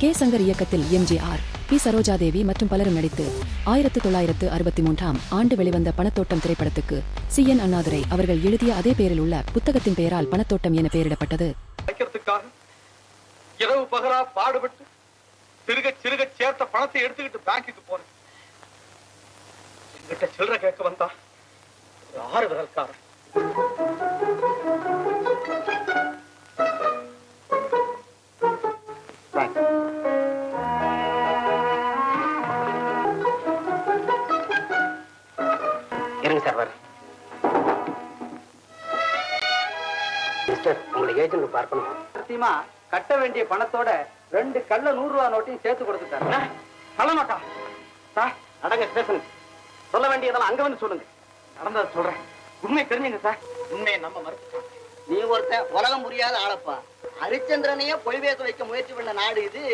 K Shankar இயக்கத்தில் MGR B Sarojadevi மற்றும் பலரும் நடித்து ஆயிரத்து தொள்ளாயிரத்து அறுபத்தி மூன்றாம் ஆண்டு வெளிவந்த பணத்தோட்டம் திரைப்படத்துக்கு சி என் அண்ணாதுரை அவர்கள் எழுதிய அதே பெயரில் உள்ள புத்தகத்தின் பெயரால் பணத்தோட்டம் என பெயரிடப்பட்டது. இரவு பகலா பாடுபட்டு சிறுக சிறுக சேர்த்த பணத்தை எடுத்துக்கிட்டு பேங்க்குக்கு போனேன். என்கிட்ட சில்லற கேட்க வந்தா ஆறு விரல்காரன். இருங்க சார் வரேன். மிஸ்டர் உங்களை ஏஜென்ட் பார்க்கணும். சத்தியமா கட்ட வேண்டிய பணத்தோட ரெண்டு கள்ள நூறு ரூபா நோட்டையும் சேர்த்து கொடுத்துட்டாரு. நல்ல மாட்டா. சார் அடங்க ஸ்டேஷன் சொல்ல வேண்டியதெல்லாம் அங்க வந்து சொல்லுங்க. நடந்ததை சொல்றேன். உண்மை தெரிஞ்சுங்க சார். உண்மையை நம்ம மறுத்துட்டாங்க நீ ஒருத்தன் உலகம் புரியாத ஆளப்பா. ஹரிச்சந்திரனையே பொய் பேச வைக்க முயற்சி பண்ண நாடு இது.